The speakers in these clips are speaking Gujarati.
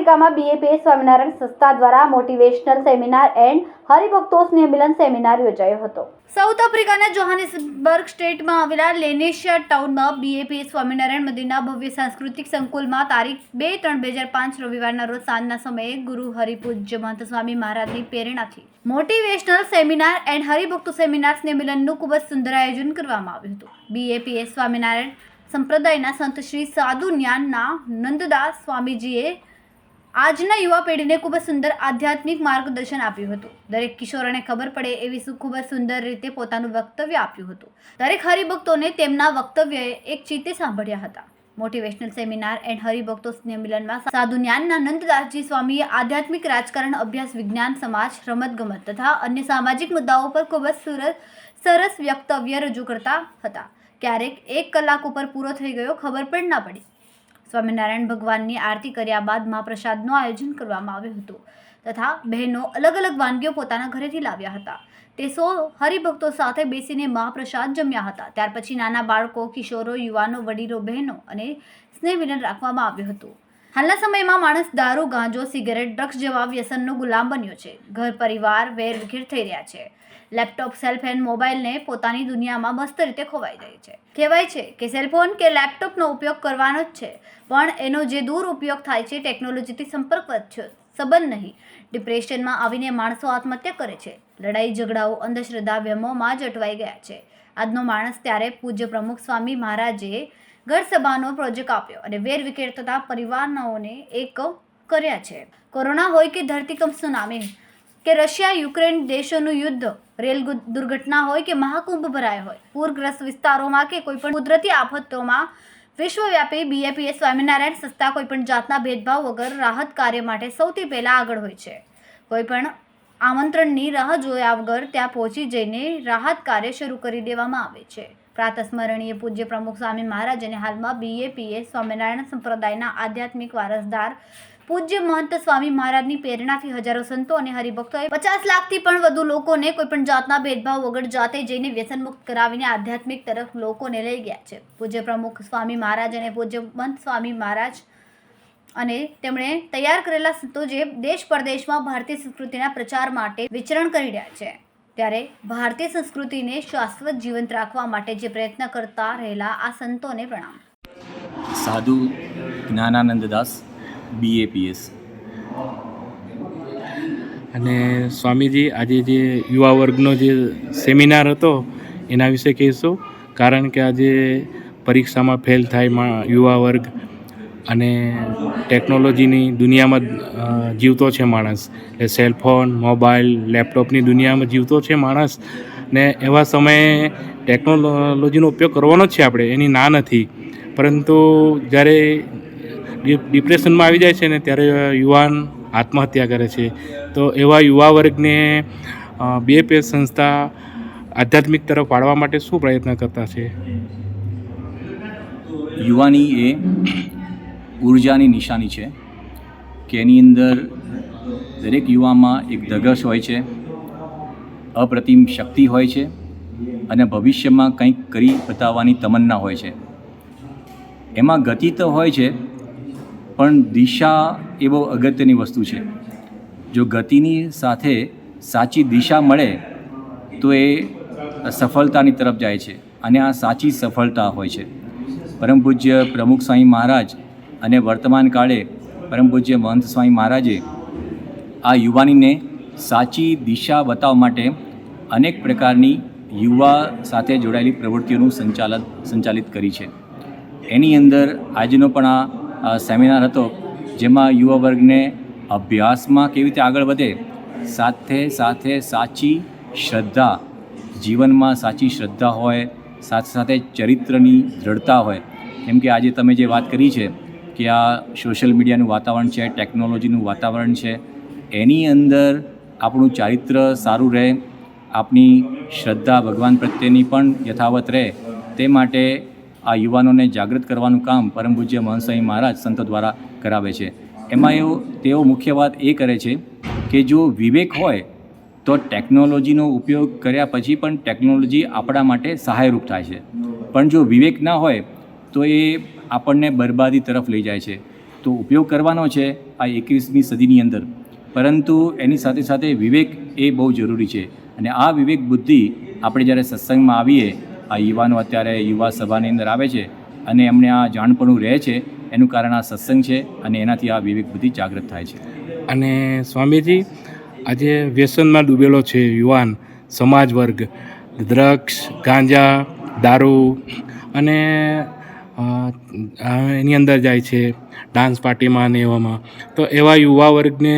આફ્રિકામાં બીએપીએ સ્વામિનારાયણ સંસ્થા દ્વારા મોટિવેશનલ સેમિનાર એન્ડ હરિભક્તો સ્નેહમિલન સેમિનાર યોજાયો હતો. સાઉથ આફ્રિકાના જોહાનિસબર્ગ સ્ટેટમાં આવેલા લેનેશિયા ટાઉનમાં બીએપીએ સ્વામિનારાયણ મંદિરના ભવ્ય સાંસ્કૃતિક સંકુલમાં તારીખ બે ત્રણ બે હજાર પાંચ રવિવારના રોજ સાંજના સમયે ગુરુ હરિપૂજ્ય મહંત સ્વામી મહારાજની પ્રેરણાથી મોટિવેશનલ સેમિનાર એન્ડ હરિભક્તો સેમિનાર સ્નેહમિલનનું ખૂબ જ સુંદર આયોજન કરવામાં આવ્યું હતું. બીએપીએસ સ્વામિનારાયણ સંપ્રદાયના સંત શ્રી સાધુ જ્ઞાનના નંદદાસ સ્વામીજીએ આજના યુવા પેઢીને ખૂબ જ સુંદર આધ્યાત્મિક માર્ગદર્શન આપ્યું હતું. દરેક કિશોરોને ખબર પડે એવી ખૂબ જ સુંદર રીતે પોતાનું વક્તવ્ય આપ્યું હતું. દરેક હરિભક્તોને તેમના વક્તવ્યએ એક ચિત્તે સાંભળ્યા હતા. મોટિવેશનલ સેમિનાર એન્ડ હરિભક્તો સ્નેહ મિલનમાં સાધુ જ્ઞાનના નંદદાસજી સ્વામીએ આધ્યાત્મિક રાજકારણ, અભ્યાસ, વિજ્ઞાન, સમાજ, રમતગમત તથા અન્ય સામાજિક મુદ્દાઓ પર ખૂબ જ સરસ વક્તવ્ય રજૂ કરતા હતા. ક્યારેક એક કલાક ઉપર પૂરો થઈ ગયો, ખબર પણ ના પડી. સ્વામિનારાયણ ભગવાનની આરતી કર્યા બાદ મહાપ્રસાદનું આયોજન કરવામાં આવ્યું હતું તથા બહેનો અલગ અલગ વાનગીઓ પોતાના ઘરેથી લાવ્યા હતા. તે સો હરિભક્તો સાથે બેસીને મહાપ્રસાદ જમ્યા હતા. ત્યાર પછી નાના બાળકો, કિશોરો, યુવાનો, વડીલો, બહેનો અને સ્નેહ મિલન રાખવામાં આવ્યું હતું. હાલના સમયમાં માણસ દારૂ, ગાંજો, સિગરેટ, ડ્રગ્સ જેવા વ્યસનનો ગુલામ બન્યો છે. ઘર, પરિવાર વેર વિખેર થઈ રહ્યા છે. લેપટોપ સેલફોન મોબાઈલને પોતાની દુનિયામાં મસ્ત રીતે ખોવાઈ જાય છે. કહેવાય છે કે સેલફોન કે લેપટોપનો ઉપયોગ કરવાનો જ છે, પણ એનો જે દૂર ઉપયોગ થાય છે, ટેકનોલોજીથી સંપર્ક વધ્યો સંબંધ નહીં. ડિપ્રેશનમાં આવીને માણસો આત્મહત્યા કરે છે. લડાઈ, ઝઘડાઓ, અંધશ્રદ્ધા, વ્યમોમાં જ અટવાઈ ગયા છે. આજનો માણસ ત્યારે પૂજ્ય પ્રમુખ સ્વામી મહારાજે ઘર સભાનો પ્રોજેક્ટ આપ્યો અને વેર વિખેર થતા પરિવારનાઓને એક કર્યા છે. કોરોના હોય કે ધરતીકંપ સુનામી કે રશિયા, યુક્રેન દેશોનું યુદ્ધ, રેલ દુર્ઘટના હોય કે મહાકુંભ ભરાય હોય, પૂરગ્રસ્ત વિસ્તારોમાં કે કોઈપણ કુદરતી આફતોમાં વિશ્વવ્યાપી બીએપીએસ સ્વામિનારાયણ સંસ્થા કોઈપણ જાતના ભેદભાવ વગર રાહત કાર્ય માટે સૌથી પહેલાં આગળ હોય છે. કોઈપણ આમંત્રણની રાહ જોયા વગર ત્યાં પહોંચી જઈને રાહત કાર્ય શરૂ કરી દેવામાં આવે છે. પ્રાતસ્મરણીય પૂજ્ય પ્રમુખ સ્વામી મહારાજ અને હાલમાં બીએપીએ સ્વામિનારાયણ સંપ્રદાયના આધ્યાત્મિક વારસદાર પૂજ્ય મહંત સ્વામી મહારાજની પ્રેરણાથી હજારો સંતો અને હરિભક્તોએ પચાસ લાખથી પણ વધુ લોકોને કોઈપણ જાતના ભેદભાવ વગર જાતે જઈને વ્યસનમુક્ત કરાવીને આધ્યાત્મિક તરફ લોકોને લઈ ગયા છે. પૂજ્ય પ્રમુખ સ્વામી મહારાજ અને પૂજ્ય મંત સ્વામી મહારાજ અને તેમણે તૈયાર કરેલા સંતો જે દેશ પરદેશમાં ભારતીય સંસ્કૃતિના પ્રચાર માટે વિચરણ કરી રહ્યા છે. ત્યારે ભારતીય સંસ્કૃતિને શાશ્વત જીવંત રાખવા માટે જે પ્રયત્ન કરતા રહેલા આ સંતોને પ્રણામ. સાધુ જ્ઞાનાનંદ દાસ બીએપીએસ અને સ્વામીજી આજે જે યુવા વર્ગનો જે સેમિનાર હતો એના વિશે કહેશો? કારણ કે આજે પરીક્ષામાં ફેલ થાય મા યુવા વર્ગ અને ટેકનોલોજીની દુનિયામાં જીવતો છે માણસ. એ સેલફોન મોબાઈલ લેપટોપની દુનિયામાં જીવતો છે માણસ. ને એવા સમયે ટેકનોલોજીનો ઉપયોગ કરવાનો જ છે આપણે, એની ના નથી. પરંતુ જ્યારે ડિપ્રેશનમાં આવી જાય છે ને, ત્યારે યુવાન આત્મહત્યા કરે છે. તો એવા યુવા વર્ગને બે પે સંસ્થા આધ્યાત્મિક તરફ વાળવા માટે શું પ્રયત્ન કરતા છે? યુવાની એ ઉર્જાની નિશાની છે કે એની અંદર દરેક યુવામાં એક ધગશ હોય છે, અપ્રતિમ શક્તિ હોય છે અને ભવિષ્યમાં કંઈક કરી બતાવવાની તમન્ના હોય છે. એમાં ગતિ તો હોય છે, પણ દિશા એ બહુ અગત્યની વસ્તુ છે. જો ગતિની સાથે સાચી દિશા મળે, તો એ સફળતાની તરફ જાય છે અને આ સાચી સફળતા હોય છે. પરમ પૂજ્ય પ્રમુખ સ્વામી મહારાજ અને વર્તમાન કાળે પરમ પૂજ્ય મહંત સ્વામી મહારાજે આ યુવાનીને સાચી દિશા બતાવવા માટે અનેક પ્રકારની યુવા સાથે જોડાયેલી પ્રવૃત્તિઓનું સંચાલન સંચાલિત કરી છે. એની અંદર આજનો પણ આ સેમિનાર હતો, જેમાં યુવા વર્ગને અભ્યાસમાં કેવી રીતે આગળ વધે, સાથે સાથે સાચી શ્રદ્ધા, જીવનમાં સાચી શ્રદ્ધા હોય, સાથે સાથે ચરિત્રની દ્રઢતા હોય. કેમ કે આજે તમે જે વાત કરી છે કે આ સોશિયલ મીડિયાનું વાતાવરણ છે, ટેકનોલોજીનું વાતાવરણ છે, એની અંદર આપણું ચારિત્ર સારું રહે આપણી શ્રદ્ધા ભગવાન પ્રત્યેની પણ યથાવત રહે, તે માટે આ યુવાનોને જાગૃત કરવાનું કામ પરમ પૂજ્ય મહંસાઈ મહારાજ સંતો દ્વારા કરાવે છે. એમાં એવું, તેઓ મુખ્ય વાત એ કરે છે કે જો વિવેક હોય, તો ટેકનોલોજીનો ઉપયોગ કર્યા પછી પણ ટેકનોલોજી આપણા માટે સહાયરૂપ થાય છે. પણ જો વિવેક ના હોય, તો એ આપણને બરબાદી તરફ લઈ જાય છે. તો ઉપયોગ કરવાનો છે આ એકવીસમી સદીની અંદર. પરંતુ એની સાથે સાથે વિવેક એ બહુ જરૂરી છે. અને આ વિવેક બુદ્ધિ આપણે જ્યારે સત્સંગમાં આવીએ, આ યુવાનો અત્યારે યુવા સભાની અંદર આવે છે અને એમને આ જાણપણું રહે છે, એનું કારણ આ સત્સંગ છે અને એનાથી આ વિવેક બુદ્ધિ જાગૃત થાય છે. અને સ્વામીજી, આજે વ્યસનમાં ડૂબેલો છે યુવાન સમાજ વર્ગ દ્રક્ષ, ગાંજા, દારૂ અને એની અંદર જાય છે ડાન્સ પાર્ટીમાં ને એવામાં. તો એવા યુવા વર્ગને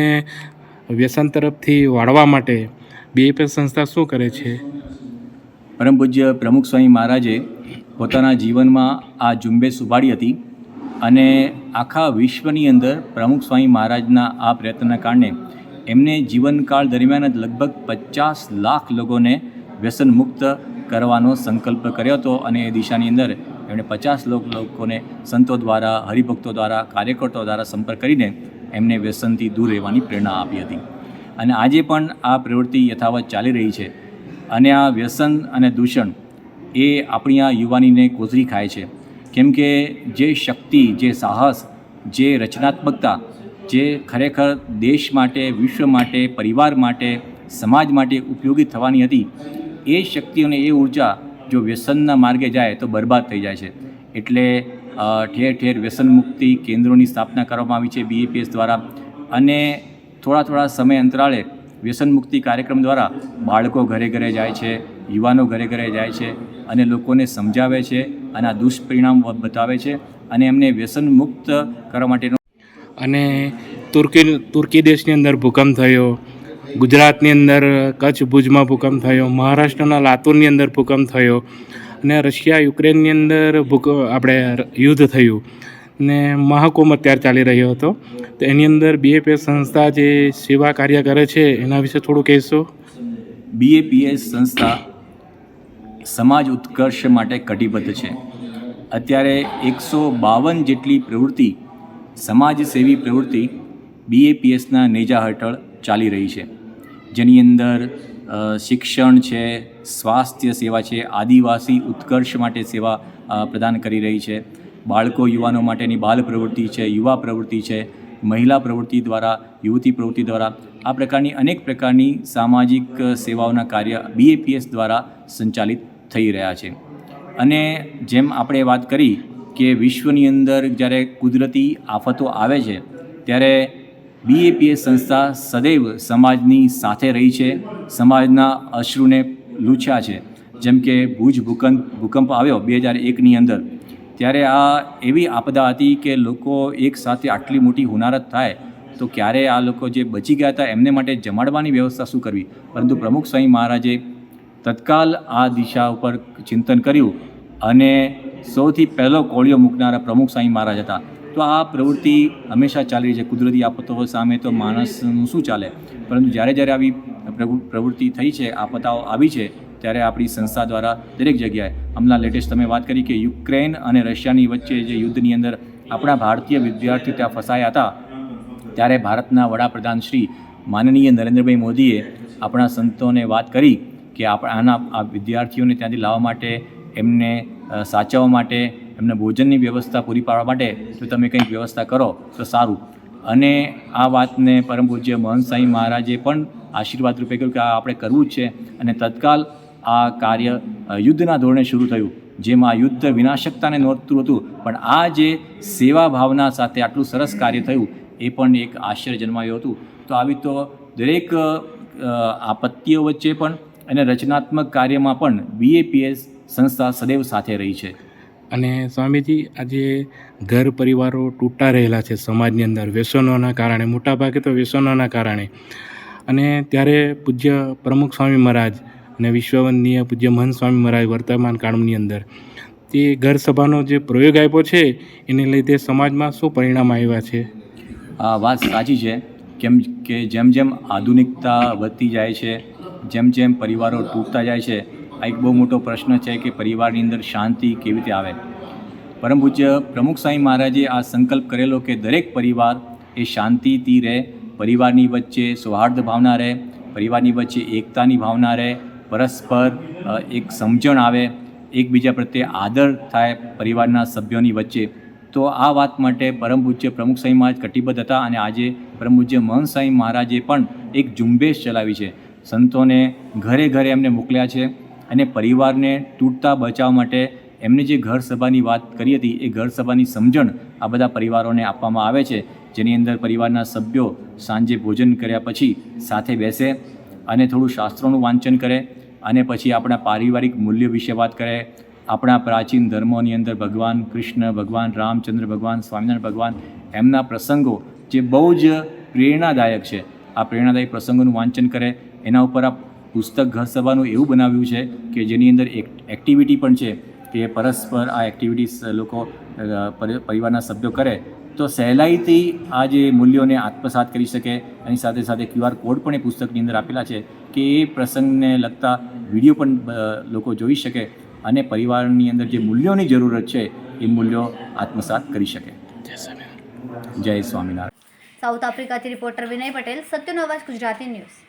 વ્યસન તરફથી વાળવા માટે બીએપીએસ સંસ્થા શું કરે છે? પરમ પૂજ્ય પ્રમુખ સ્વામી મહારાજે પોતાના જીવનમાં આ ઝુંબેશ ઉપાડી હતી અને આખા વિશ્વની અંદર પ્રમુખ સ્વામી મહારાજના આ પ્રયત્નના કારણે એમને જીવનકાળ દરમિયાન જ લગભગ પચાસ લાખ લોકોને વ્યસન મુક્ત કરવાનો સંકલ્પ કર્યો હતો અને એ દિશાની અંદર એમણે પચાસ લોક લોકોને સંતો દ્વારા, હરિભક્તો દ્વારા, કાર્યકર્તાઓ દ્વારા સંપર્ક કરીને એમને વ્યસનથી દૂર રહેવાની પ્રેરણા આપી હતી. અને આજે પણ આ પ્રવૃત્તિ યથાવત ચાલી રહી છે અને આ વ્યસન અને દૂષણ એ આપણી આ યુવાનીને કોઝરી ખાય છે. કેમ કે જે શક્તિ, જે સાહસ, જે રચનાત્મકતા, જે ખરેખર દેશ માટે, વિશ્વ માટે, પરિવાર માટે, સમાજ માટે ઉપયોગી થવાની હતી, એ શક્તિ અને એ ઊર્જા જો વ્યસનના માર્ગે જાય તો બરબાદ થઈ જાય છે. એટલે ઠેર ઠેર વ્યસન મુક્તિ કેન્દ્રોની સ્થાપના કરવામાં આવી છે બીએપીએસ દ્વારા. અને થોડા થોડા સમય અંતરાળે વ્યસન મુક્તિ કાર્યક્રમ દ્વારા બાળકો ઘરે ઘરે જાય છે, યુવાનો ઘરે ઘરે જાય છે અને લોકોને સમજાવે છે અને આ દુષ્પરિણામ બતાવે છે અને એમને વ્યસન મુક્ત કરવા માટેનો અને તુર્કી તુર્કી દેશની અંદર ભૂકંપ થયો. ગુજરાતની અંદર કચ્છ ભુજમાં ભૂકંપ થયો, મહારાષ્ટ્રના લાતુરની અંદર ભૂકંપ થયો અને રશિયા, યુક્રેનની અંદર ભૂક, આપણે યુદ્ધ થયું ને મહાકુંભ અત્યારે ચાલી રહ્યો હતો. તો એની અંદર બીએપીએસ સંસ્થા જે સેવા કાર્ય કરે છે, એના વિશે થોડું કહેશો? બીએપીએસ સંસ્થા સમાજ ઉત્કર્ષ માટે કટિબદ્ધ છે. અત્યારે એકસો બાવન જેટલી પ્રવૃત્તિ, સમાજસેવી પ્રવૃત્તિ બીએપીએસના નેજા હેઠળ ચાલી રહી છે. જેની અંદર શિક્ષણ છે, સ્વાસ્થ્ય સેવા છે, આદિવાસી ઉત્કર્ષ માટે સેવા પ્રદાન કરી રહી છે. બાળકો યુવાનો માટેની બાલ પ્રવૃત્તિ છે, યુવા પ્રવૃત્તિ છે, મહિલા પ્રવૃત્તિ દ્વારા, યુવતી પ્રવૃત્તિ દ્વારા. આ પ્રકારની અનેક પ્રકારની સામાજિક સેવાઓના કાર્ય બીએપીએસ દ્વારા સંચાલિત થઈ રહ્યા છે. અને જેમ આપણે વાત કરી કે વિશ્વની અંદર જ્યારે કુદરતી આફતો આવે છે, ત્યારે બીએપીએસ સંસ્થા સદૈવ સમાજની સાથે રહી છે. સમાજના અશ્રુને લૂછ્યા છે. જેમ કે ભુજ ભૂકંપ ભૂકંપ આવ્યો બે હજાર એકની અંદર. ત્યારે આ એવી આપદા હતી કે લોકો એક સાથે આટલી મોટી હુનારત થાય, તો ક્યારે આ લોકો જે બચી ગયા હતા એમને માટે જમાડવાની વ્યવસ્થા શું કરવી? પરંતુ પ્રમુખ સ્વામી મહારાજે તત્કાલ આ દિશા ઉપર ચિંતન કર્યું અને સૌથી પહેલો કોળિયો મૂકનારા પ્રમુખ સ્વામી મહારાજ હતા. તો આ પ્રવૃત્તિ હંમેશા ચાલી રહી છે. કુદરતી આફતો સામે તો માણસનું શું ચાલે? પરંતુ જ્યારે જ્યારે આવી પ્રવૃ- પ્રવૃત્તિ થઈ છે આપતાઓ આવી છે, ત્યારે આપણી સંસ્થા દ્વારા દરેક જગ્યાએ, હમણાં લેટેસ્ટ તમે વાત કરી કે યુક્રેન અને રશિયાની વચ્ચે જે યુદ્ધની અંદર આપણા ભારતીય વિદ્યાર્થીઓ ત્યાં ફસાયા હતા, ત્યારે ભારતના વડાપ્રધાન શ્રી માનનીય નરેન્દ્રભાઈ મોદીએ આપણા સંતોને વાત કરી કે આપણા આના આ વિદ્યાર્થીઓને ત્યાંથી લાવવા માટે, એમને સાચવવા માટે એમને ભોજનની વ્યવસ્થા પૂરી પાડવા માટે જો તમે કંઈક વ્યવસ્થા કરો, તો સારું. અને આ વાતને પરમ પૂજ્ય મહંત સાંઈ મહારાજે પણ આશીર્વાદ રૂપે કહ્યું કે આ આપણે કરવું જ છે. અને તત્કાલ આ કાર્ય યુદ્ધના ધોરણે શરૂ થયું, જેમાં યુદ્ધ વિનાશકતાને નોંધતું હતું. પણ આ જે સેવા ભાવના સાથે આટલું સરસ કાર્ય થયું, એ પણ એક આશ્ચર્ય જન્માયું હતું. તો આવી તો દરેક આપત્તિઓ વચ્ચે પણ અને રચનાત્મક કાર્યમાં પણ બીએપીએસ સંસ્થા સદૈવ સાથે રહી છે. અને સ્વામીજી, આજે ઘર પરિવારો તૂટતા રહેલા છે સમાજની અંદર. વ્યસનોના કારણે, મોટાભાગે તો વ્યસનોના કારણે. અને ત્યારે પૂજ્ય પ્રમુખ સ્વામી મહારાજ અને વિશ્વવંદનીય પૂજ્ય મહંત સ્વામી મહારાજ વર્તમાન કાળની અંદર, તે ઘર સભાનો જે પ્રયોગ આપ્યો છે, એને લીધે સમાજમાં શું પરિણામ આવ્યા છે? આ વાત સાચી છે. કેમ કે જેમ જેમ આધુનિકતા વધતી જાય છે, જેમ જેમ પરિવારો તૂટતા જાય છે આ એક બહુ મોટો પ્રશ્ન છે કે પરિવારની અંદર શાંતિ કેવી રીતે આવે? પરમ પૂજ્ય પ્રમુખ સ્વામી મહારાજે આ સંકલ્પ કરેલો કે દરેક પરિવાર એ શાંતિથી રહે, પરિવારની વચ્ચે સૌહાર્દ ભાવના રહે, પરિવારની વચ્ચે એકતાની ભાવના રહે, પરસ્પર એક સમજણ આવે, એકબીજા પ્રત્યે આદર થાય પરિવારના સભ્યોની વચ્ચે. તો આ વાત માટે પરમ પૂજ્ય પ્રમુખ સાંઈ મહારાજ કટિબદ્ધ હતા અને આજે પરમ પૂજ્ય મહંત સાંઈ મહારાજે પણ એક ઝુંબેશ ચલાવી છે. સંતોને ઘરે ઘરે એમને મોકલ્યા છે. અને પરિવારને તૂટતા બચાવવા માટે એમને જે ઘર સભાની વાત કરી હતી, એ ઘર સભાની સમજણ આ બધા પરિવારોને આપવામાં આવે છે. જેની અંદર પરિવારના સભ્યો સાંજે ભોજન કર્યા પછી સાથે બેસે અને થોડું શાસ્ત્રોનું વાંચન કરે અને પછી આપણા પારિવારિક મૂલ્ય વિશે વાત કરે. આપણા પ્રાચીન ધર્મોની અંદર ભગવાન કૃષ્ણ, ભગવાન રામચંદ્ર, ભગવાન સ્વામિનારાયણ, ભગવાન એમના પ્રસંગો જે બહુ જ પ્રેરણાદાયક છે. આ પ્રેરણાદાયક પ્રસંગોનું વાંચન કરે. એના ઉપર આ પુસ્તક ઘર સભાનું એવું બનાવ્યું છે કે જેની અંદર એક એક્ટિવિટી પણ છે કે પરસ્પર આ એક્ટિવિટીઝ લોકો પરિવારના સભ્યો કરે તો સહેલાઈથી આ જે મૂલ્યોને આત્મસાત કરી શકે એની સાથે સાથે ક્યુઆર કોડ પણ એ પુસ્તકની અંદર આપેલા છે કે એ પ્રસંગને લગતા વીડિયો પણ લોકો જોઈ શકે અને પરિવારની અંદર જે મૂલ્યોની જરૂરત છે એ મૂલ્યો આત્મસાત કરી શકે. જય સ્વામિનારાયણ. જય સ્વામિનારાયણ. સાઉથ આફ્રિકાથી રિપોર્ટર વિનય પટેલ સત્યનો અવાજ ગુજરાતી ન્યૂઝ.